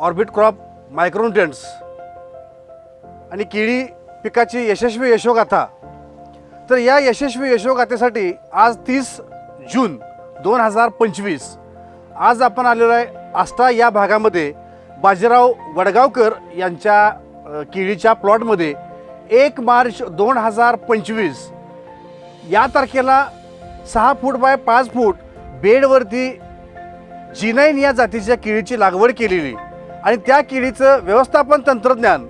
Orbit crop मायक्रोन्युट्रिएंट्स. आणि केळी पिकाची यशस्वी यशोगाथा. तर या यशस्वी यशोगाथेसाठी आज तीस जून दोन हजार पंचवीस आज आपण आलेलो आहे आस्था या भागामध्ये बाजीराव वडगावकर यांच्या केळीच्या प्लॉटमध्ये एक मार्च दोन हजार पंचवीस. या तारखेला सहा फूट बाय पाच फूट बेडवरती जिनाईन या जातीच्या केळीची लागवड केलेली. आणि त्या केळीचं व्यवस्थापन तंत्रज्ञान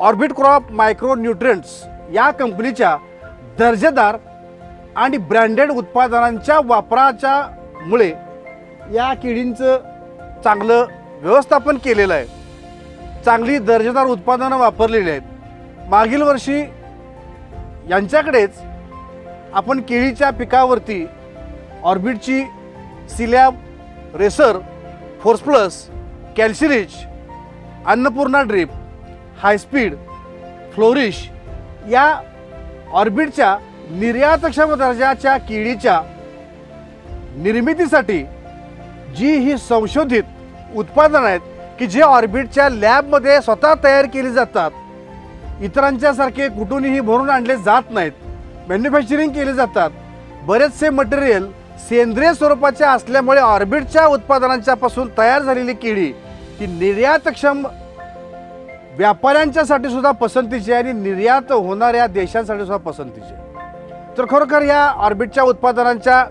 ऑर्बिट क्रॉप मायक्रो न्यूट्रिएंट्स या कंपनीच्या दर्जेदार आणि ब्रँडेड उत्पादनांच्या वापराच्या मुळे या केळींचं चांगलं व्यवस्थापन केलेलं आहे. चांगली दर्जेदार उत्पादनं वापरलेली आहेत. मागील वर्षी यांच्याकडेच आपण केळीच्या पिकावरती ऑर्बिटची Silab racer force plus Calcirich Annapurna drip high speed flourish या ऑर्बिटच्या निर्यातक्षम दर्जाच्या केळीच्या निर्मितीसाठी जी ही संशोधित उत्पादनं आहेत की जे ऑर्बिटच्या लॅबमध्ये स्वतः तयार केली जातात इतरांच्यासारखे कुठूनही भरून आणले जात नाहीत मॅन्युफॅक्चरिंग केले जातात बरेचसे मटेरियल सेंद्रिय स्वरूपाच्या असल्यामुळे ऑर्बिटच्या उत्पादनांच्या पासून तयार झालेली केळी ही निर्यातक्षम व्यापाऱ्यांच्यासाठी सुद्धा पसंतीची आहे आणि निर्यात होणाऱ्या देशांसाठी सुद्धा पसंतीची आहे. तर खरोखर या ऑर्बिटच्या उत्पादनांच्या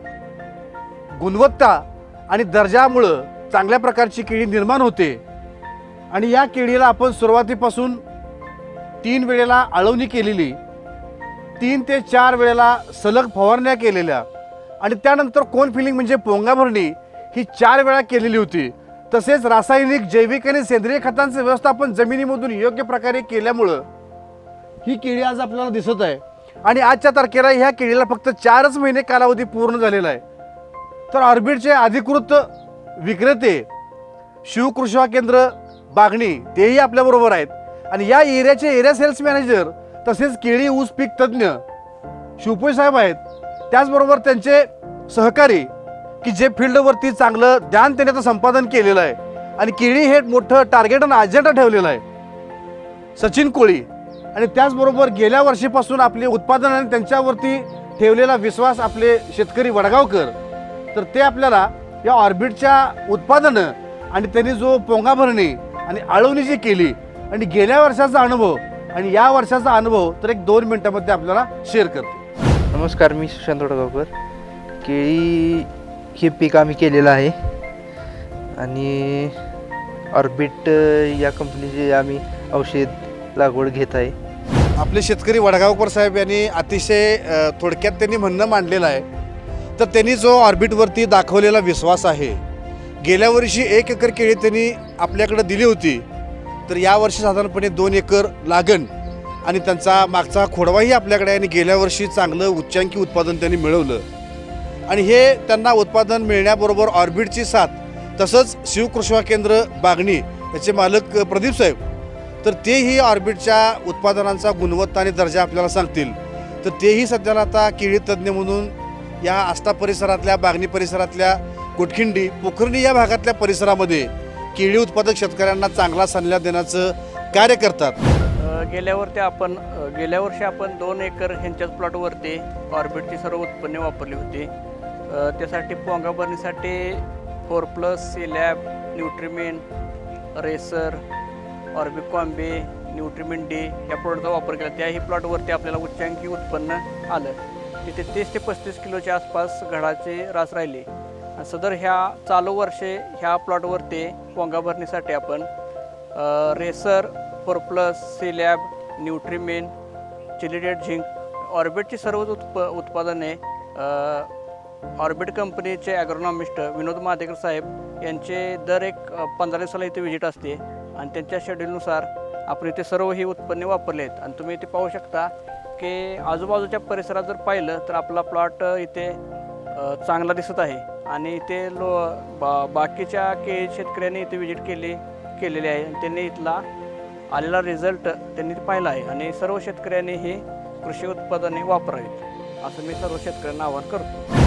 गुणवत्ता आणि दर्जामुळं चांगल्या प्रकारची केळी निर्माण होते. आणि या केळीला आपण सुरुवातीपासून तीन वेळेला आळवणी केलेली तीन ते चार वेळेला सलग फवारण्या केलेल्या आणि त्यानंतर कोन फिलिंग म्हणजे पोंगा भरणी ही चार वेळा केलेली होती. तसेच रासायनिक जैविक आणि सेंद्रिय खतांचं व्यवस्थापन जमिनीमधून योग्य प्रकारे केल्यामुळं ही केळी आज आपल्याला दिसत आहे. आणि आजच्या तारखेला ह्या केळीला फक्त चारच महिने कालावधी पूर्ण झालेला आहे. तर ऑर्बिटचे अधिकृत विक्रेते शिवकृषा केंद्र बागणी तेही आपल्याबरोबर आहेत. आणि या एरियाचे एरिया सेल्स मॅनेजर तसेच केळी ऊस पीक तज्ज्ञ शिवपोई साहेब आहेत. त्याचबरोबर त्यांचे सहकारी की जे फील्डवरती चांगलं ध्यान त्यांनी आता संपादन केलेलं आहे. आणि केळी हे मोठं टार्गेट आणि अजेंडा ठेवलेलं आहे. सचिन कोळी. आणि त्याचबरोबर गेल्या वर्षीपासून आपले उत्पादन आणि त्यांच्यावरती ठेवलेला विश्वास आपले शेतकरी वडगावकर. तर ते आपल्याला या ऑर्बिटच्या उत्पादनं आणि त्यांनी जो पोंगा भरणी आणि आळवणी जी केली आणि गेल्या वर्षाचा अनुभव आणि या वर्षाचा अनुभव तर एक दोन मिनिटामध्ये आपल्याला शेअर करते. नमस्कार मी सुशांत वडगावकर. केळी हे पीक आम्ही केलेलं आहे. आणि ऑर्बिट या कंपनीचे आम्ही औषध लागवड घेत आहे. आपले शेतकरी वडगावकर साहेब यांनी अतिशय थोडक्यात त्यांनी म्हणणं मांडलेलं आहे. तर त्यांनी जो ऑर्बिटवरती दाखवलेला विश्वास आहे गेल्या वर्षी एक एकर केळी त्यांनी आपल्याकडे दिली होती. तर यावर्षी साधारणपणे दोन एकर लागण. आणि त्यांचा मागचा खोडवाही आपल्याकडे आणि गेल्या वर्षी चांगलं उच्चांकी उत्पादन त्यांनी मिळवलं. आणि हे त्यांना उत्पादन मिळण्याबरोबर ऑर्बिटची साथ तसंच शिवकृष्णा केंद्र बागणी याचे मालक प्रदीप साहेब तर तेही ऑर्बिटच्या उत्पादनांचा गुणवत्ता आणि दर्जा आपल्याला सांगतील. तर तेही सध्याला आता केळी तज्ज्ञ म्हणून या आस्था परिसरातल्या बागणी परिसरातल्या कोटखिंडी पोखर्णी या भागातल्या परिसरामध्ये केळी उत्पादक शेतकऱ्यांना चांगला सल्ला देण्याचं कार्य करतात. गेल्या वर्षी आपण गेल्या वर्षी आपण दोन एकर ह्यांच्याच प्लॉटवरती ऑर्बिटची सर्व उत्पन्ने वापरली होती. त्यासाठी पोंगा भरणीसाठी four plus Silab Nutrimen racer ऑर्बिक कॉम्बे न्यूट्रिमेन डी या प्लॉटचा वापर केला. त्याही प्लॉटवरती आपल्याला उच्चांकी उत्पन्न आलं. तिथे तीस ते पस्तीस किलोच्या आसपास घडाचे रास राहिले. सदर ह्या चालू वर्षे ह्या प्लॉटवरती पोंगा भरणीसाठी आपण racer four plus Silab Nutrimen chelated zinc ऑर्बिटची सर्वच उत्प उत्पादने ऑर्बिट कंपनीचे ॲग्रोनॉमिस्ट विनोद महादेकर साहेब यांचे दर एक पंधरा दिवसाला इथे व्हिजिट असते. आणि त्यांच्या शेड्यूलनुसार आपण इथे सर्व ही उत्पन्ने वापरले आहेत. आणि तुम्ही इथे पाहू शकता की आजूबाजूच्या परिसरात जर पाहिलं तर आपला प्लॉट इथे चांगला दिसत आहे. आणि इथे लो बा बाकीच्या के शेतकऱ्यांनी इथे व्हिजिट केली केलेली आहे. आणि त्यांनी इथला आलेला रिझल्ट त्यांनी पाहिला आहे आणि सर्व शेतकऱ्यांनी ही कृषी उत्पादने वापरावीत. असं मी सर्व शेतकऱ्यांना आवाहन करतो.